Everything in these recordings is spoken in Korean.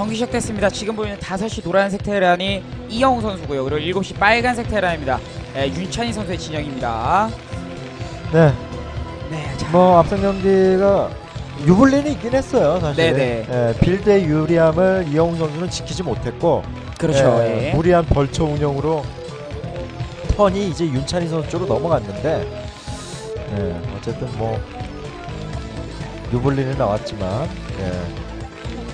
경기 시작됐습니다. 지금 보이는 5시 노란색 테란이 이영우 선수고요. 그리고 7시 빨간색 테란입니다. 예, 윤찬희 선수의 진영입니다. 네, 네, 자, 뭐 앞선 경기가 유불리는 있긴 했어요, 사실. 네네. 예, 빌드의 유리함을 이영웅 선수는 지키지 못했고, 그렇죠. 예, 예. 무리한 벌처 운영으로 턴이 이제 윤찬희 선수 쪽으로 넘어갔는데, 예, 어쨌든 뭐 유불리는 나왔지만, 예,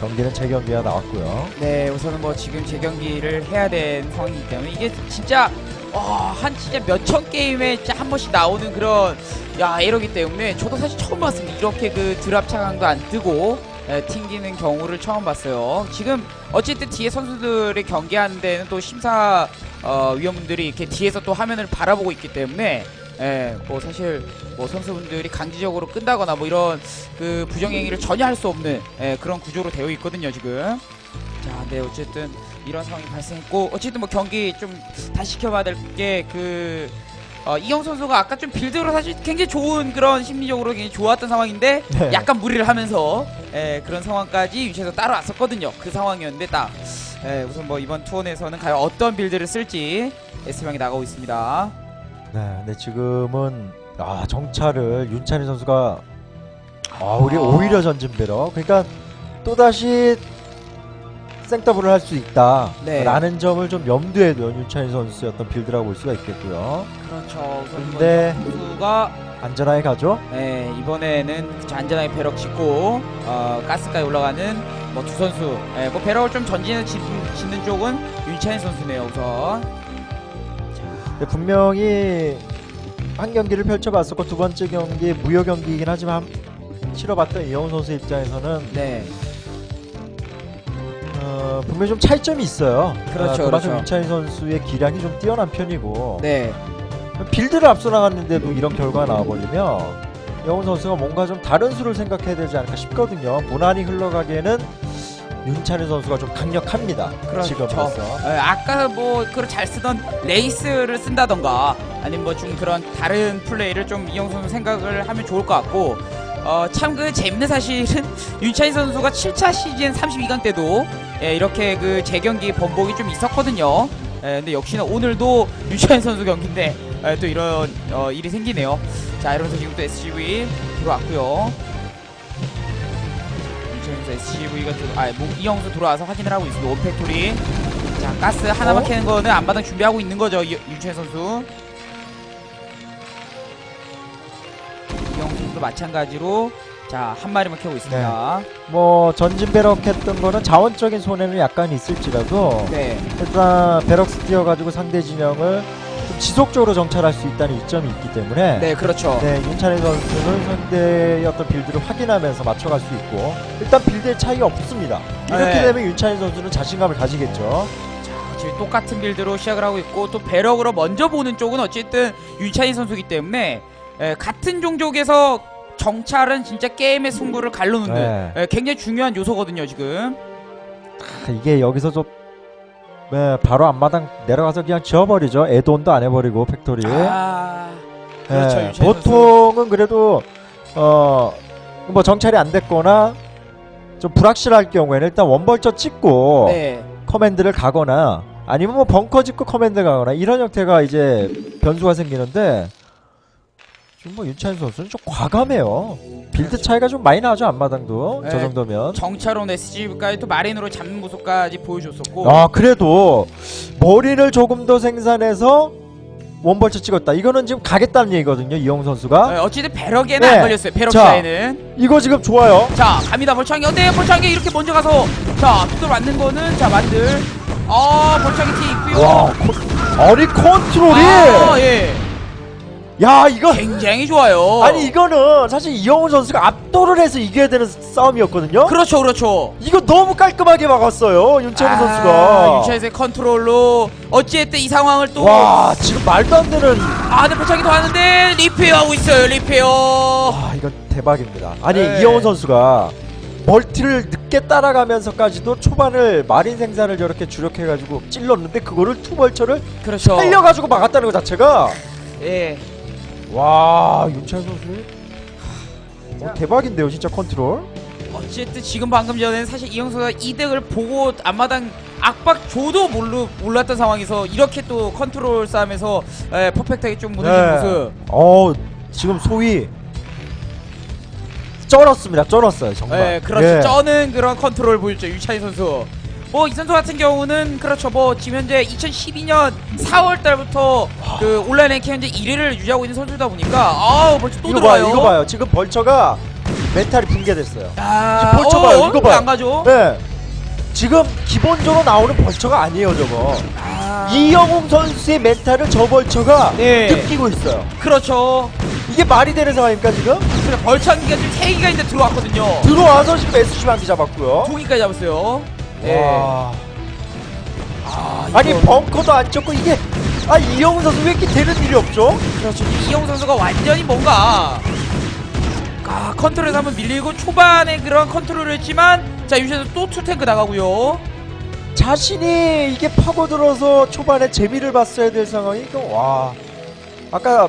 경기는 재경기가 나왔고요. 네, 우선은 뭐 지금 재경기를 해야 되는 상황이기 때문에 이게 진짜 와, 한 진짜 몇천 게임에 진짜 한 번씩 나오는 그런 야 이러기 때문에 저도 사실 처음 봤습니다. 이렇게 그 드랍 차강도 안 뜨고 에, 튕기는 경우를 처음 봤어요. 지금 어쨌든 뒤에 선수들이 경기하는 데는 또 심사 어, 위원분들이 이렇게 뒤에서 또 화면을 바라보고 있기 때문에 예, 뭐 사실 뭐 선수분들이 강제적으로 끈다거나 뭐 이런 그 부정행위를 전혀 할 수 없는 예, 그런 구조로 되어 있거든요 지금. 자, 네 어쨌든 이런 상황이 발생했고 어쨌든 뭐 경기 좀 다시 지켜봐야 될 게그 어, 이영 선수가 아까 좀 빌드로 사실 굉장히 좋은 그런 심리적으로 굉장히 좋았던 상황인데 네. 약간 무리를 하면서 예, 그런 상황까지 유치해서 따라왔었거든요. 그 상황이었는데 딱 예, 우선 뭐 이번 투혼에서는 과연 어떤 빌드를 쓸지 S방이 나가고 있습니다. 네, 근데 지금은 아 정찰을 윤찬희 선수가 아 우리 오히려 전진 배러 그러니까 또 다시 생더블을 할 수 있다 네. 라는 점을 좀 염두에 둔 윤찬희 어떤 빌드라고 볼 수가 있겠고요. 그렇죠. 근데 선수가 안전하게 가죠? 네, 이번에는 그쵸, 안전하게 배럭 짓고 어, 가스까지 올라가는 뭐 두 선수. 예, 뭐 배럭을 좀 전진을 짓는, 쪽은 윤찬희 선수네요 우선 분명히 한 경기를 펼쳐봤었고 두 번째 경기 무효 경기이긴 하지만 치러봤던 이영훈 선수 입장에서는 네 어, 분명히 좀 차이점이 있어요 그렇죠, 아, 그만큼 그렇죠. 윤찬희 선수의 기량이 좀 뛰어난 편이고 네. 빌드를 앞서 나갔는데도 이런 결과가 나와버리면 영훈 선수가 뭔가 좀 다른 수를 생각해야 되지 않을까 싶거든요. 무난히 흘러가기에는 윤찬희 선수가 좀 강력합니다. 그렇죠. 지금으로서. 예, 아까 뭐 그걸 잘 쓰던 레이스를 쓴다던가 아니면 뭐 좀 그런 다른 플레이를 좀 이영 선수 생각을 하면 좋을 것 같고 어, 참 그 재밌는 사실은 윤찬희 선수가 7차 시즌 32강 때도 예, 이렇게 그 재경기 번복이 좀 있었거든요. 예, 근데 역시나 오늘도 윤찬희 선수 경기인데 예, 또 이런 어, 일이 생기네요. 자 이러면서 지금 또 SCV 들어왔고요. SCV가 아, 뭐, 이영수 들어와서 확인을 하고 있습니다. 원팩토리. 자 가스 하나만 어? 캐는 거는 앞마당 준비하고 있는 거죠 이- 윤찬희 선수. 이영수 선수도 마찬가지로 자 한 마리만 캐고 있습니다. 뭐 전진 배럭 했던 거는 자원적인 손해는 약간 있을지라도 네. 일단 배럭스 뛰어 가지고 상대 진영을 좀 지속적으로 정찰할 수 있다는 이점이 있기 때문에 네, 그렇죠. 네, 윤찬희 선수는 상대의 어떤 빌드를 확인하면서 맞춰갈 수 있고 일단 빌드의 차이가 없습니다. 이렇게 네. 되면 윤찬희 선수는 자신감을 가지겠죠. 지금 똑같은 빌드로 시작을 하고 있고 또 배럭으로 먼저 보는 쪽은 어쨌든 윤찬희 선수기 때문에 에, 같은 종족에서 정찰은 진짜 게임의 승부를 갈라놓는 네. 에, 굉장히 중요한 요소거든요 지금. 아, 이게 여기서 좀 네, 바로 앞마당 내려가서 그냥 지워버리죠. 애돈도 안 해버리고 팩토리. 아 그렇죠, 예, 윤찬희 보통은 그래도 어 뭐 정찰이 안 됐거나 좀 불확실할 경우에는 일단 원벌처 찍고 네. 커맨드를 가거나 아니면 뭐 벙커 짓고 커맨드 가거나 이런 형태가 이제 변수가 생기는데 지금 뭐 윤찬희 선수는 좀 과감해요. 빌드 차이가 좀 많이 나죠 앞마당도 저 네. 정도면. 정찰원 SGV까지 또 마린으로 잡는 모습까지 보여줬었고. 아 그래도 머리를 조금 더 생산해서 원벌처 찍었다. 이거는 지금 가겠다는 얘기거든요 이영 선수가. 에, 어쨌든 배럭에는 네. 안 걸렸어요. 배럭 자. 사이는. 이거 지금 좋아요. 자 갑니다 벌창이 어때 벌창이 이렇게 먼저 가서 자 두들 맞는 거는 자 만들. 아 벌창이 티 있고요. 와 코, 아니 컨트롤이 아, 예. 야 이거 굉장히 좋아요. 아니 이거는 사실 이영훈 선수가 압도를 해서 이겨야 되는 싸움이었거든요. 그렇죠, 그렇죠. 이거 너무 깔끔하게 막았어요 윤찬희 아, 선수가. 윤찬이의 컨트롤로 어찌됐든 이 상황을 또. 와 지금 말도 안 되는. 아, 근데 벌창이 더 하는데 리페어하고 있어요, 리페어. 와 이건 대박입니다. 아니 네. 이영훈 선수가 멀티를 늦게 따라가면서까지도 초반을 마린 생산을 저렇게 주력해가지고 찔렀는데 그거를 투벌처를 그렇죠. 살려가지고 막았다는 것 자체가 예. 와 윤찬희 선수 어, 대박인데요 진짜 컨트롤. 어쨌든 지금 방금 전에 사실 이영수가 이득을 보고 앞마당 압박 줘도 몰루, 몰랐던 상황에서 이렇게 또 컨트롤 싸움에서 에, 퍼펙트하게 좀 무너진 모습. 어 지금 소위 쩔었습니다. 쩔었어요 정말. 네, 그렇죠. 예. 쩌는 그런 컨트롤 보였죠 유찬희 선수. 뭐 이 선수 같은 경우는 그렇죠. 뭐 지금 현재 2012년 4월 달부터 그 온라인 랭킹 현재 1위를 유지하고 있는 선수다 보니까 아우 벌써 또 이거 들어와요. 봐요. 이거 봐요. 지금 벌처가 멘탈이 붕괴됐어요. 아, 지금 벌쳐 봐요, 어, 이거 봐요. 안 가죠? 네. 지금 기본적으로 나오는 벌처가 아니에요 저거. 아, 이영웅 선수의 멘탈을 저 벌처가 네. 느끼고 있어요. 그렇죠. 이게 말이 되는 상황입니까 지금? 벌창기가 지금 3기가 있는데 들어왔거든요. 들어와서 지금 SC 반기 잡았고요. 두 기까지 잡았어요. 예. 와. 아, 아니 벙커도 안 쳤고 이게 아 이영웅 선수 왜 이렇게 되는 일이 없죠? 그렇죠. 지금 이영 선수가 완전히 뭔가 아, 컨트롤에서 한번 밀리고 초반에 그런 컨트롤을 했지만 자 유시에서 또 투탱크 나가고요. 자신이 이게 파고들어서 초반에 재미를 봤어야 될 상황이 와 아까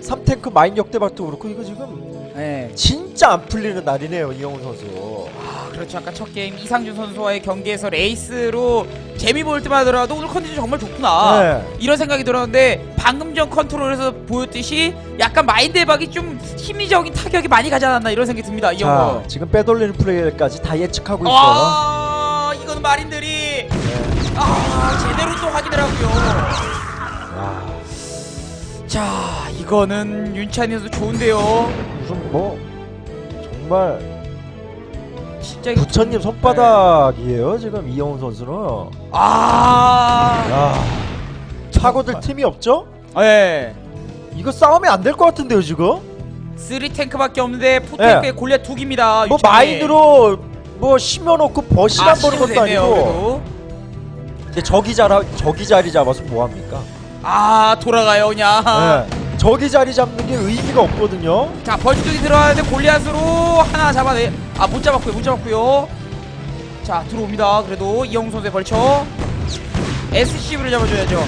3탱크 마인 역대박도 그렇고 이거 지금 네. 진짜 안 풀리는 날이네요 이영훈 선수 아, 그렇죠. 아까 첫 게임 이상준 선수와의 경기에서 레이스로 재미 보일 때만 하더라도 오늘 컨디션 정말 좋구나. 네. 이런 생각이 들었는데 방금 전 컨트롤에서 보였듯이 약간 마인드 대박이 좀 힘리적인 타격이 많이 가지 않았나 이런 생각이 듭니다. 이자 형은. 지금 빼돌리는 플레이까지 다 예측하고 있어요 아, 이거는 마린들이 네. 아, 제대로 또 확인을 하고요. 야, 자, 이거는 윤찬이 선수 좋은데요. 무슨 뭐 정말 진짜 이거 부처님 손바닥이에요 지금 이영훈 선수는 아, 야 파고들. 틈이 없죠? 예. 이거 싸우면 안될 것 같은데요 지금? 쓰리 탱크밖에 없는데 포탱크에 골리앗 두 기입니다. 뭐 윤찬이. 마인드로 뭐 심어놓고 버시 아, 한 시도 것도 되네요, 아니고 그래도. 근데 저기 자라 저기 자리 잡아서 뭐 합니까? 아, 돌아가요, 그냥. 네. 저기 자리 잡는 게 의미가 없거든요. 자, 벌써 쪽이 들어가는데 골리앗으로 하나 잡아내. 아, 못 잡았고요, 못 잡았고요. 자, 들어옵니다. 그래도 이영웅 선수의 벌쳐. SCV를 잡아줘야죠.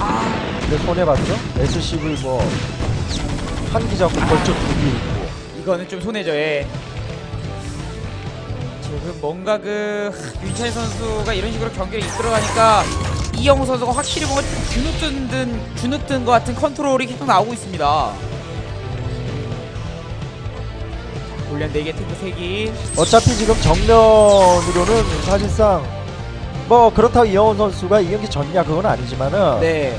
아, 근데 손해 봤죠? SCV 뭐 한기 잡고 벌써 두기 있고. 이거는 좀 손해죠, 예. 지금 뭔가 그 하, 윤찬희 선수가 이런 식으로 경기를 이끌어가니까 이영우 선수가 확실히 뭔가 좀 주눅든 든 주눅든 것 같은 컨트롤이 계속 나오고 있습니다. 올련 4개 탱크 3개 어차피 지금 정면으로는 사실상 뭐 그렇다고 이영훈 선수가 이 경기 졌냐 그건 아니지만은 네.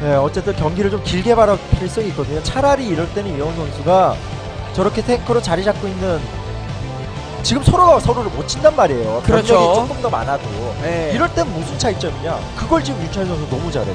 네, 어쨌든 경기를 좀 길게 바랄 필요성이 있거든요. 차라리 이럴 때는 이영훈 선수가 저렇게 탱크로 자리 잡고 있는 지금 서로가 서로를 못 친단 말이에요. 그렇죠. 병력이 조금 더 많아도 네. 이럴 땐 무슨 차이점이냐? 그걸 지금 윤찬 선수 너무 잘해요.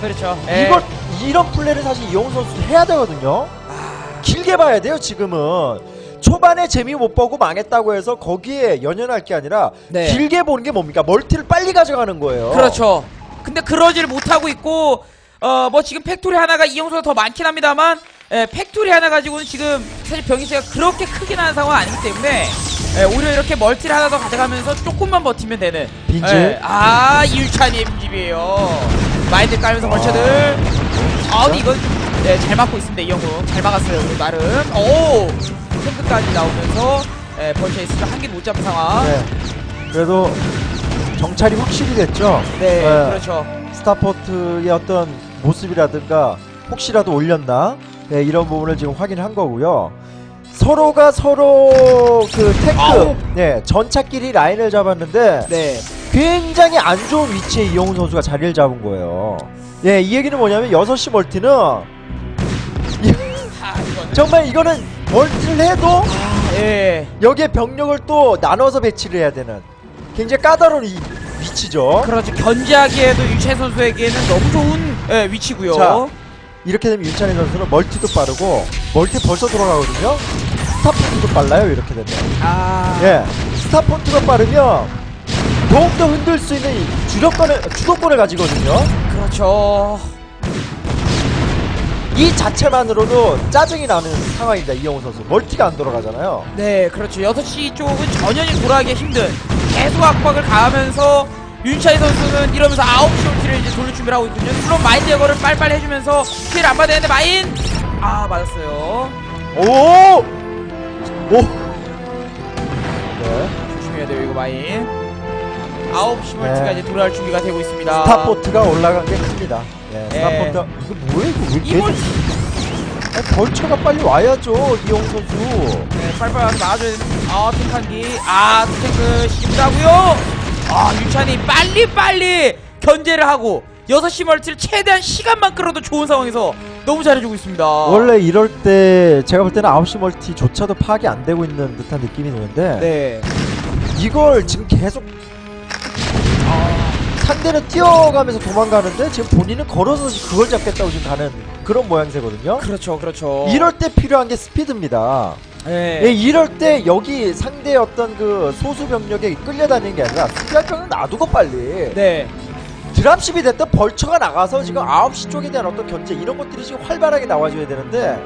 그렇죠. 이걸 이런 플레이를 사실 이영훈 선수 해야 되거든요. 아, 길게 봐야 돼요. 지금은 초반에 재미 못 보고 망했다고 해서 거기에 연연할 게 아니라 네. 길게 보는 게 뭡니까? 멀티를 빨리 가져가는 거예요. 그렇죠. 근데 그러지를 못하고 있고 어 뭐 지금 팩토리 하나가 이영수가 더 많긴 합니다만 예, 팩토리 하나 가지고는 지금 사실 병이체가 그렇게 크긴 한 상황은 아니기 때문에 예, 오히려 이렇게 멀티를 하나 더 가져가면서 조금만 버티면 되는 빈집. 예, 아 이율찬이의 빈집이에요 마인드 깔면서 벌쳐들 아 근데 이건 좀, 예, 잘 막고 있습니다 이영우 잘 막았어요 그래도 나름 오 탱크까지 나오면서 예, 벌쳐 있으면 한 개 못 잡은 상황 네. 그래도 정찰이 확실히 됐죠. 네, 네. 그렇죠 스타포트의 어떤 모습이라든가 혹시라도 올렸나 네, 이런 부분을 지금 확인한 거고요. 서로가 서로 그. 탱크 네, 전차끼리 라인을 잡았는데 네 굉장히 안 좋은 위치에 이영훈 선수가 자리를 잡은 거예요. 네, 이 얘기는 뭐냐면 6시 멀티는 정말 이거는 멀티를 해도 아, 예. 여기에 병력을 또 나눠서 배치를 해야 되는 굉장히 까다로운 이 위치죠. 그렇죠. 견제하기에도 유채 선수에게는 너무 좋은 예, 위치고요. 자. 이렇게 되면 윤찬희 선수는 멀티도 빠르고 멀티 벌써 돌아가거든요. 스타포트도 빨라요. 이렇게 되면. 아, 예, 스타포트가 빠르면 더욱더 흔들 수 있는 이 주도권을 주도권을 가지거든요. 그렇죠. 이 자체만으로도 짜증이 나는 상황입니다. 이영호 선수 멀티가 안 돌아가잖아요. 네, 그렇죠. 6시 쪽은 전혀 돌아가기 힘든 계속 압박을 가하면서 윤차이 선수는 이러면서 9시 올티를 이제 돌릴 준비를 하고 있거든요. 물론 마인 제거를 빨리빨리 해주면서 피해를 안 받아야 되는데 마인! 아, 맞았어요. 오, 오, 조심해야 돼요 이거 마인 9시 멀티가 네. 이제 돌아올 준비가 되고 있습니다 스타포트가 올라간 게 큽니다. 예, 예. 스타포트 이거 뭐야 이거 왜이 계속 멀티 아니, 벌처가 빨리 와야죠 이용 선수. 네, 빨리빨리 와서 막아줘야 되는 아 탱크한기 아 탱크 시부다고요 아 유찬이 빨리빨리 견제를 하고 6시 멀티를 최대한 시간만 끌어도 좋은 상황에서 너무 잘해주고 있습니다 원래 이럴 때 제가 볼 때는 9시 멀티조차도 파악이 안 되고 있는 듯한 느낌이 드는데 네 이걸 지금 계속 아, 상대는 뛰어가면서 도망가는데 지금 본인은 걸어서 그걸 잡겠다고 지금 가는 그런 모양새거든요. 그렇죠 그렇죠 이럴 때 필요한 게 스피드입니다. 네. 예, 이럴 때 여기 상대의 어떤 그 소수 병력에 끌려다니는 게 아니라 수비할 병을 놔두고 빨리 네. 드랍십이 됐든 벌처가 나가서 지금 9시 쪽에 대한 어떤 견제 이런 것들이 지금 활발하게 나와줘야 되는데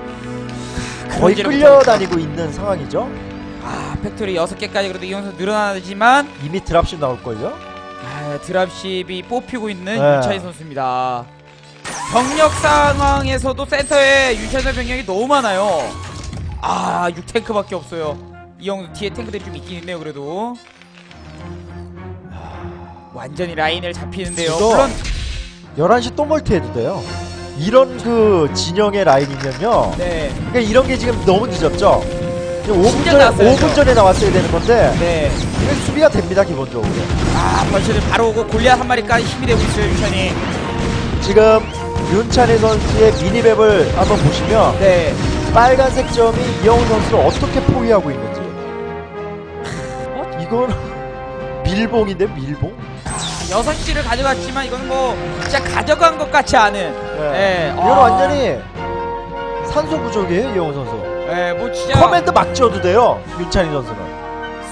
거의 끌려다니고 있는 상황이죠. 아 팩토리 6개까지 그래도 이용수 늘어나지만 이미 드랍십 나올걸요? 아, 드랍십이 뽑히고 있는 네. 유차이 선수입니다. 병력 상황에서도 센터에 선수 병력이 너무 많아요. 아, 6탱크밖에 없어요. 이 형 뒤에 탱크들이 좀 있긴 있네요, 그래도. 아, 완전히 라인을 잡히는데요. 물론 11시 또 멀티해도 돼요. 이런 그 진영의 라인이면요. 네, 그러니까 이런 게 지금 너무 늦었죠? 5분 진짜 전에, 나왔어요, 5분 전에 나왔어야 되는 건데 네. 이게 수비가 됩니다 기본적으로 아, 벌써들 바로 오고 골리앗 한 마리까지 힘이 되고 있어요, 유찬이. 지금 윤찬희 선수의 미니맵을 한번 보시면 네. 빨간색 점이 이영훈 선수를 어떻게 포위하고 있는지 이건 밀봉인데 밀봉? 6시를 가져갔지만 이건 뭐 진짜 가져간 것 같지 않은. 네. 이건 아. 완전히 산소 부족이에요 이영훈 선수 예, 뭐 진짜. 커맨드 막 지어도 돼요 윤찬희 선수는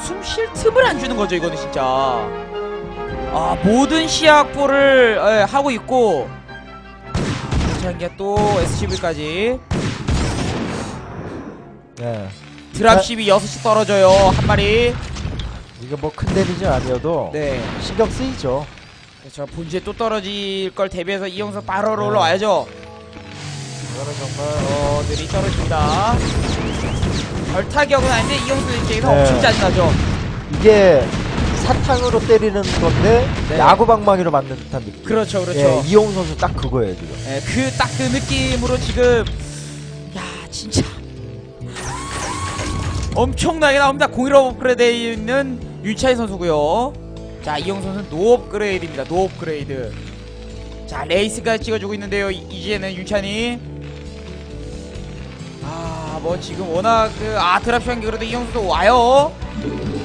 숨 쉴 틈을 안 주는 거죠 이거는 진짜 아 모든 시약포를 예, 하고 있고 장기가 또 SCV까지 네. 드랍십이 6시 떨어져요. 한 마리. 이거 뭐 큰 데미지는 아니어도 네. 신경 쓰이죠. 그렇죠. 본지에 또 떨어질 걸 대비해서 이영석 바로 네. 올라와야죠. 이거는 정말 어 느리 떨어집니다. 별 타격은 아닌데 이영석 입장에서 네. 엄청 짜증나죠. 이게 사탕으로 때리는 건데 네. 야구 방망이로 맞는 듯한 느낌. 그렇죠 그렇죠. 예, 이용훈 선수 딱 그거예요 지금. 예, 그 딱 그 느낌으로 지금. 야 진짜 엄청나게 나옵니다. 01 업그레이드에 있는 윤차희 선수고요. 자 이영 선수는 노 업그레이드입니다. 노 업그레이드. 자 레이스가 찍어주고 있는데요. 이- 이제는 윤찬이 아 뭐 지금 워낙 그 아 드랍쇼 한 게 그래도 이영 선수 와요.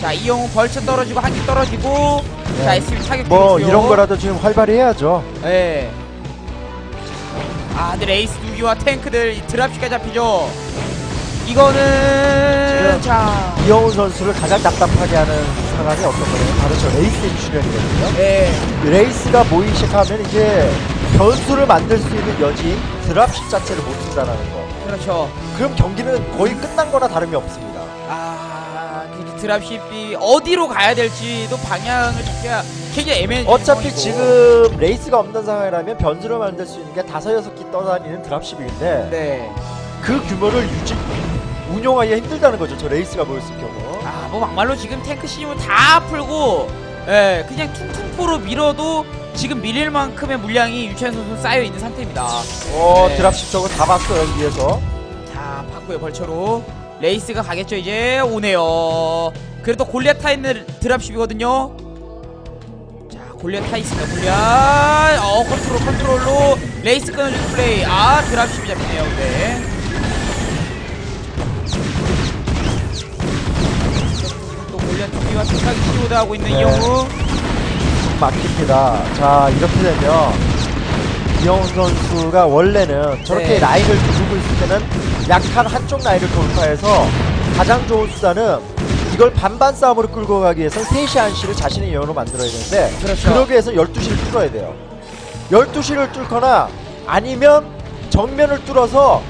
자 이영은 벌쳐 떨어지고 한 개 떨어지고 자 네. SB 타격 뭐 중이고요. 이런 거라도 지금 활발히 해야죠 예. 아, 근데 레이스 두기와 탱크들 이 드랍시가 잡히죠. 이거는 자, 이영훈 선수를 가장 답답하게 하는 상황이 어떤 거냐면 바로 저 레이스의 출연이거든요 예, 레이스가 모이기 시작하면 이제 변수를 만들 수 있는 여지 드랍십 자체를 못 쓴다는 거 그렇죠. 그럼 경기는 거의 끝난 거나 다름이 없습니다 아, 그 드랍십이 어디로 가야 될지도 방향을 잡기가 굉장히 애매한 어차피. 지금 레이스가 없는 상황이라면 변수를 만들 수 있는 게 다섯 여섯 기 떠다니는 드랍십인데 네. 그 규모를 유지 운용하기가 힘들다는 거죠. 저 레이스가 모였을 경우. 아, 뭐 막말로 지금 탱크 시즌을 다 풀고 예, 그냥 퉁퉁포로 밀어도 지금 밀릴 만큼의 물량이 유치원 선수 쌓여 있는 상태입니다. 어 네. 드랍십 저거 다 봤어 여기 위에서. 자, 바꾸요 벌처로 레이스가 가겠죠 이제 오네요. 그래도 골리앗 타 있는 드랍십이거든요. 자, 골리앗 타 있습니다. 골리앗. 어, 컨트롤 컨트롤로 레이스 끊어주는 플레이. 아, 드랍십이 잡히네요. 근 골리앗 두기와 생각이 키워드 하고 있는 네. 이영우. 막힙니다. 자 이렇게 되면 이영훈 선수가 원래는 저렇게 네. 라인을 두르고 있을 때는 약한 한쪽 라인을 돌파해서 가장 좋은 수단은 이걸 반반 싸움으로 끌고 가기 위해서 3시 1시를 자신의 영으로 만들어야 되는데 그렇죠. 러기 위해서 12시를 뚫어야 돼요 12시를 뚫거나 아니면 정면을 뚫어서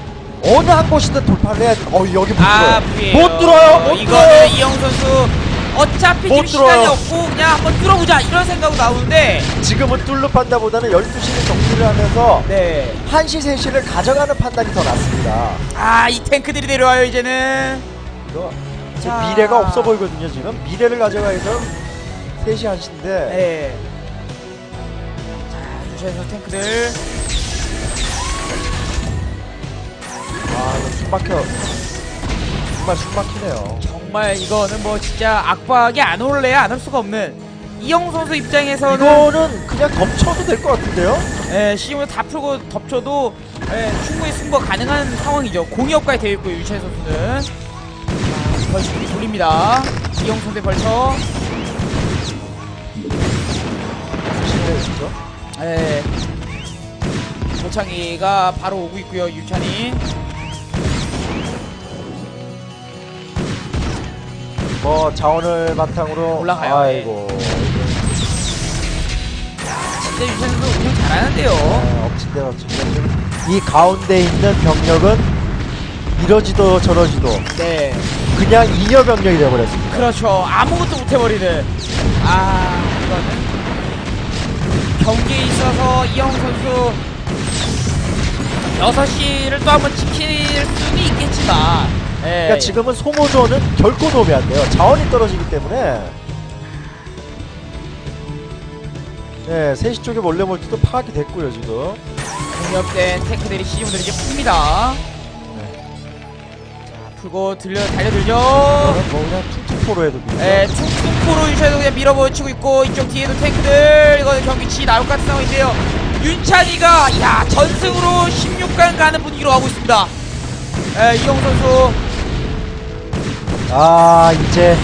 어느 한 곳이든 돌파를 해야 돼. 어 여기 못 아, 뚫어요. 못 뚫어요. 못 이거는 뚫어요. 이영 선수 어차피 못 지금 시간이. 없고 그냥 한번 뚫어보자 이런 생각으로 나오는데 지금은 뚫는 판다보다는 12시를 정리를 하면서 네. 1시 3시를 가져가는 판단이 더 낫습니다. 아 이 탱크들이 내려와요 이제는 이거 자. 미래가 없어 보이거든요 지금 미래를 가져가야죠 3시 1시인데 네. 자, 유시에서 탱크들. 아 이거 숨 막혀 정말 숨 막히네요 정말 이거는 뭐 진짜 악박이 안 올래야 안 할 수가 없는 이영 선수 입장에서는 이거는 그냥 덮쳐도 될 것 같은데요 예, 시즌을 다 풀고 덮쳐도 예, 충분히 승부가 가능한 상황이죠. 공이업까지 되어 있고요, 유채 선수는. 자, 벌칙이 돌립니다. 이영 선수의 벌처. 조심해야 되죠 예. 조창이가 바로 오고 있고요, 유찬이. 뭐 자원을 바탕으로 올라가요, 아이고 진짜 유찬 선수 운영 잘하는데요. 네, 엎친데 엎친데 이 가운데 있는 병력은 이러지도 저러지도 네. 그냥 잉여 병력이 되어버렸습니다 그렇죠. 아무것도 못해버리는. 아, 이거는. 경기에 있어서 이영 선수 6시를 또 한번 지킬 수는 있겠지만. 예. 그러니까 지금은 소모전은 결코 도움이 안 돼요 자원이 떨어지기 때문에 네 3시 쪽에 몰래 몰트도 파악이 됐고요 지금 공격된 탱크들이 시즌들이 이제 풉니다. 자, 풀고 들려 달려들죠. 뭐 그냥 툭툭포로 해도 돼요 예, 퉁퉁포로 유샤도 그냥 밀어붙이고 있고 이쪽 뒤에도 탱크들 이거 경기 치 나올 것 같은 상황인데요. 윤찬이가 야 전승으로 16강 가는 분위기로 가고 있습니다. 예, 이영 선수 아 이제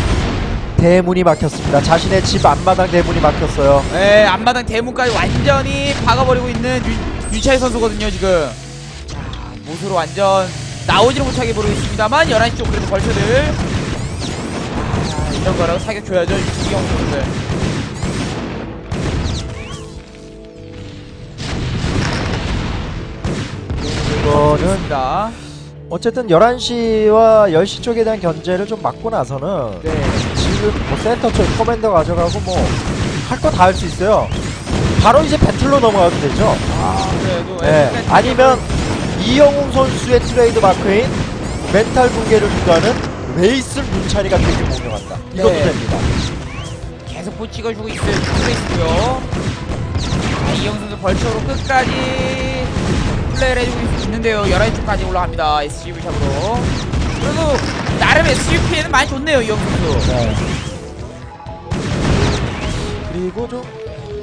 대문이 막혔습니다 자신의 집 앞마당 대문이 막혔어요 예, 앞마당 대문까지 완전히 박아버리고 있는 윤, 윤찬이 선수거든요 지금. 자, 못으로 완전 나오지를 못하게 보고 있습니다만 11시 쪽 그래도 벌쳐들 아, 이런 거라고 사격 줘야죠 이영 선수들. 이거는. 어쨌든 11시와 10시 쪽에 대한 견제를 좀 막고 나서는 네. 지금 뭐 센터 쪽 커맨더 가져가고 뭐 할 거 다 할 수 있어요. 바로 이제 배틀로 넘어가도 되죠. 아, 그래도 예. 예, 아니면 이영웅 선수의 트레이드 마크인 멘탈 붕괴를 주도하는 레이스 윤찬이가 되게 공격한다. 이것도 네. 됩니다. 계속 못 찍어주고 있어요. 찍고 있고요. 아, 이영 선수 벌처로 끝까지 플레이를 해주고 있- 있는데요. 11초까지 올라갑니다. SGV 샵으로. 그래도 나름 SGP에는 많이 좋네요. 이영 선수. 네. 그리고 좀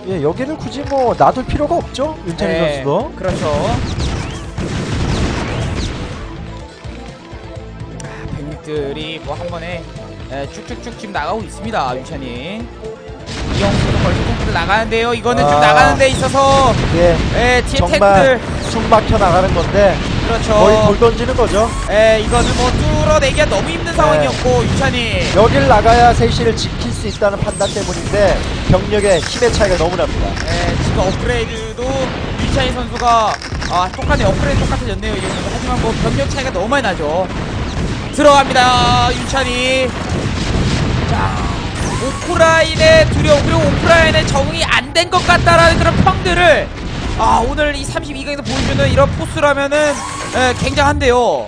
예, 여기를 굳이 뭐 놔둘 필요가 없죠. 윤찬이 네, 선수도. 그렇죠. 아, 백믹들이 뭐 한 번에 예, 쭉쭉쭉 지금 나가고 있습니다. 윤찬이. 이영 선수 벌써 나가는데요. 이거는 좀 아. 나가는 데 있어서 예, 예, 뒤에 정말 탱크들 숨 막혀 나가는 건데 그렇죠. 거의 돌 던지는 거죠. 예, 이거는 뭐 뚫어내기가 너무 힘든 네. 상황이었고 유찬이 여길 나가야 세시를 지킬 수 있다는 판단 때문인데 병력의 힘의 차이가 너무 납니다. 예, 지금 업그레이드도 유찬이 선수가 아 똑같네 업그레이드 똑같아졌네요 이 정도 하지만 뭐 병력 차이가 너무 많이 나죠 들어갑니다 유찬이 자 오프라인의 두려움 그리고 오프라인의 적응이 안 된 것 같다라는 그런 평들을 아 오늘 이 32강에서 보여주는 이런 포스라면은 예, 굉장한데요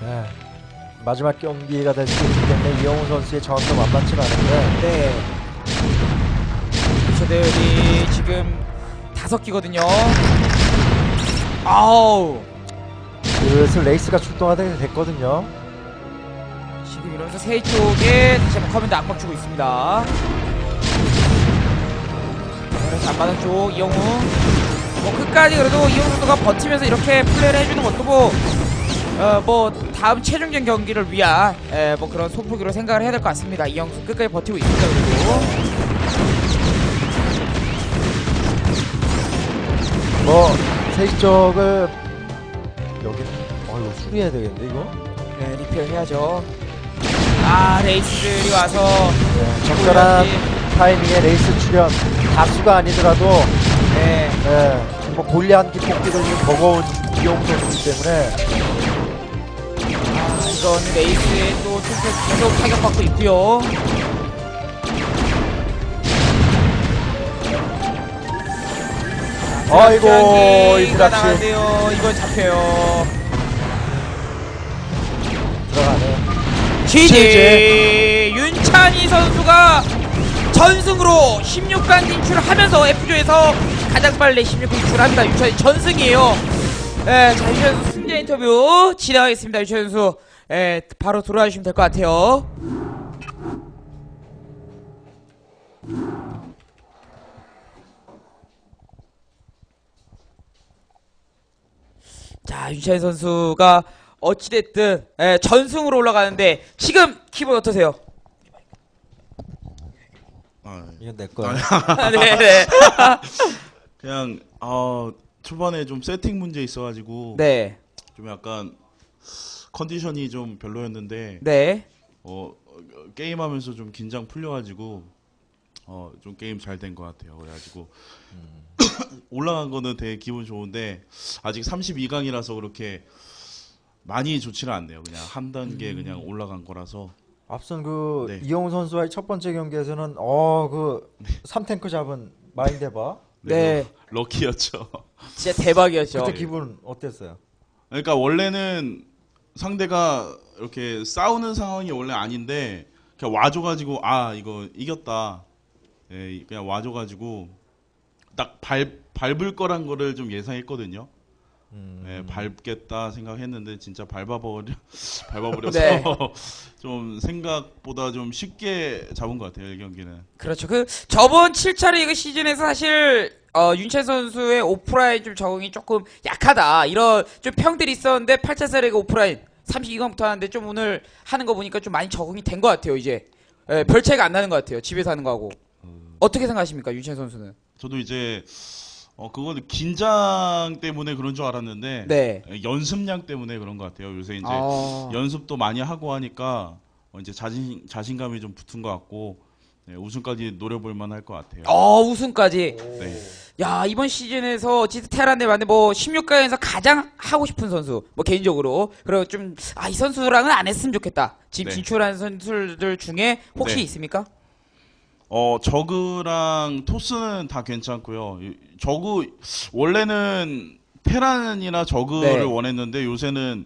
네. 마지막 경기가 될 수 있기 때문에 이영훈 선수의 정확도 만만치는 않은데 네. 저들이 지금 다섯 기거든요. 아우. 슬슬 레이스가 출동하게 됐거든요. 지금 이러면서 세이 쪽에 다시 한번 커맨드 압박 주고 있습니다. 그래서 앞마당 쪽 이영우. 뭐 끝까지 그래도 이영우 선수가 버티면서 이렇게 플레이를 해주는 것도 뭐, 어, 뭐 다음 최종전 경기를 위한 에, 뭐 그런 소폭으로 생각을 해야 될 것 같습니다. 이영우 선수 끝까지 버티고 있습니다. 그리고. 뭐 세시 쪽을 여기 어 이거 수리해야 되겠는데 이거? 네, 리페어 해야죠. 아, 레이스들이 와서 네, 적절한 타이밍에 레이스 출연 다수가 아니더라도 네, 네, 뭐 골리앗 기폭기도 좀 버거운 이영훈 선수이기 때문에 아, 이거는 레이스에 또 계속, 계속 타격받고 있고요. 자, 아이고, 드랍장이 이 드랍시. 나가는데요. 이건 잡혀요. 들어가네요. GG 윤찬희 선수가 전승으로 16강 진출하면서 F조에서 가장 빨리 16강 진출합니다. 윤찬희 전승이에요. 예, 자 윤찬희 선수 승자 인터뷰 진행하겠습니다. 윤찬희 선수 예, 바로 돌아와 주시면 될 것 같아요. 자 윤찬희 선수가 어찌됐든 예, 전승으로 올라가는데 지금 기분 어떠세요? 아, 이건 내 거야. 네네. 그냥 어, 초반에 좀 세팅 문제 있어가지고 네. 좀 약간 컨디션이 좀 별로였는데 네. 어, 어, 게임하면서 좀 긴장 풀려가지고 어, 좀 게임 잘 된 것 같아요. 그래가지고 올라간 거는 되게 기분 좋은데 아직 32강이라서 그렇게 많이 좋지는 않네요. 그냥 한 단계 그냥 올라간 거라서 앞선 그 네. 이영훈 선수와의 첫 번째 경기에서는 어그 3탱크 잡은 마인드 봐. 네. 럭키였죠. 진짜 대박이었죠. 그때 기분 어땠어요? 그러니까 원래는 상대가 이렇게 싸우는 상황이 원래 아닌데 그냥 와줘가지고 아 이거 이겼다. 예, 그냥 와줘가지고 딱 밟, 밟을 거란 거를 좀 예상했거든요. 음. 예, 밟겠다 생각했는데 진짜 밟아버려 밟아버려서 네. 좀 생각보다 좀 쉽게 잡은 것 같아요 이 경기는. 그렇죠. 그 저번 7차 리그 시즌에서 사실 어, 윤채 선수의 오프라인 좀 적응이 조금 약하다 이런 좀 평들이 있었는데 8차 리그 오프라인 32강부터 하는데 좀 오늘 하는 거 보니까 좀 많이 적응이 된 것 같아요 이제 예, 별 차이가 안 나는 것 같아요 집에서 하는 거하고 어떻게 생각하십니까 윤채 선수는? 저도 이제 어 그거는 긴장 때문에 그런 줄 알았는데 네. 예, 연습량 때문에 그런 것 같아요. 요새 이제 아, 연습도 많이 하고 하니까 어, 이제 자신 자신감이 좀 붙은 것 같고 네, 우승까지 노려볼 만할 것 같아요. 어 우승까지. 네. 야 이번 시즌에서 어찌든 테란데 맞는데 뭐 16강에서 가장 하고 싶은 선수 뭐 개인적으로 그리고 좀 아 이 선수랑은 안 했으면 좋겠다 지금 네. 진출한 선수들 중에 혹시 네. 있습니까? 어 저그랑 토스는 다 괜찮고요. 이- 저그 원래는 테란이나 저그를 네. 원했는데 요새는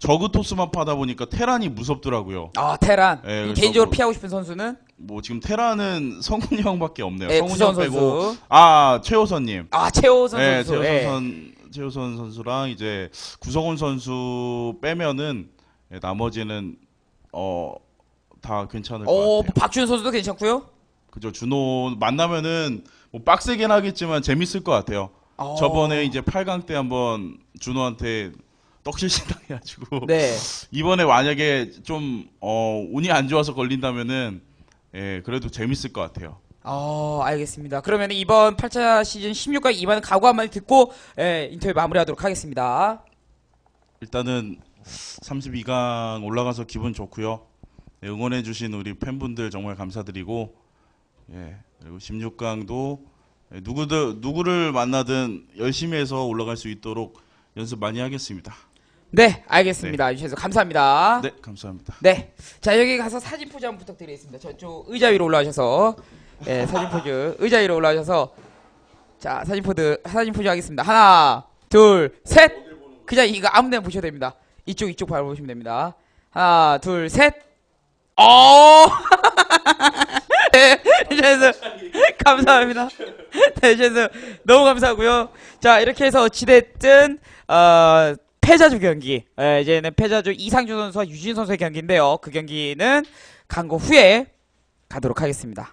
저그 토스만 파다 보니까 테란이 무섭더라고요. 아 테란 네, 개인적으로 뭐- 피하고 싶은 선수는 뭐 지금 테란은 성훈이 형밖에 없네요. 네, 성훈이 형 빼고 선수 아 최호선님. 아 최호선 네, 선수 예. 최호선 최호선 선수랑 이제 구성훈 선수 빼면은 예, 나머지는 어 다 괜찮을 것어 같아요. 뭐 박준호 선수도 괜찮고요. 그죠 준호 만나면은 뭐 빡세긴 하겠지만 재밌을 것 같아요. 어, 저번에 이제 8강 때 한번 준호한테 떡실신 당해가지고 네. 이번에 만약에 좀 어, 운이 안 좋아서 걸린다면은 예 그래도 재밌을 것 같아요. 어 알겠습니다. 그러면 이번 8차 시즌 16강 2반 각오 한마디 듣고 예, 인터뷰 마무리하도록 하겠습니다. 일단은 32강 올라가서 기분 좋고요. 네, 응원해주신 우리 팬분들 정말 감사드리고, 예 그리고 16강도 누구들 누구를 만나든 열심히 해서 올라갈 수 있도록 연습 많이 하겠습니다. 네 알겠습니다. 유채수 감사합니다. 네 감사합니다. 네. 자, 여기 가서 사진 포즈 한번 부탁드리겠습니다. 저쪽 의자 위로 올라오셔서. 예, 사진 포즈. 의자 위로 올라오셔서. 자, 사진 포즈, 사진 포즈 하겠습니다. 하나, 둘, 셋! 그냥 이거 아무 데나 보셔도 됩니다. 이쪽, 이쪽 바라보시면 됩니다. 하나, 둘, 셋! 어! 네, 그래서 감사합니다. 네, 그래서 너무 감사하고요. 자, 이렇게 해서 어찌됐든 어, 패자조 경기. 예, 이제는 패자조 이상준 선수와 유진 선수의 경기인데요. 그 경기는 광고 후에 가도록 하겠습니다.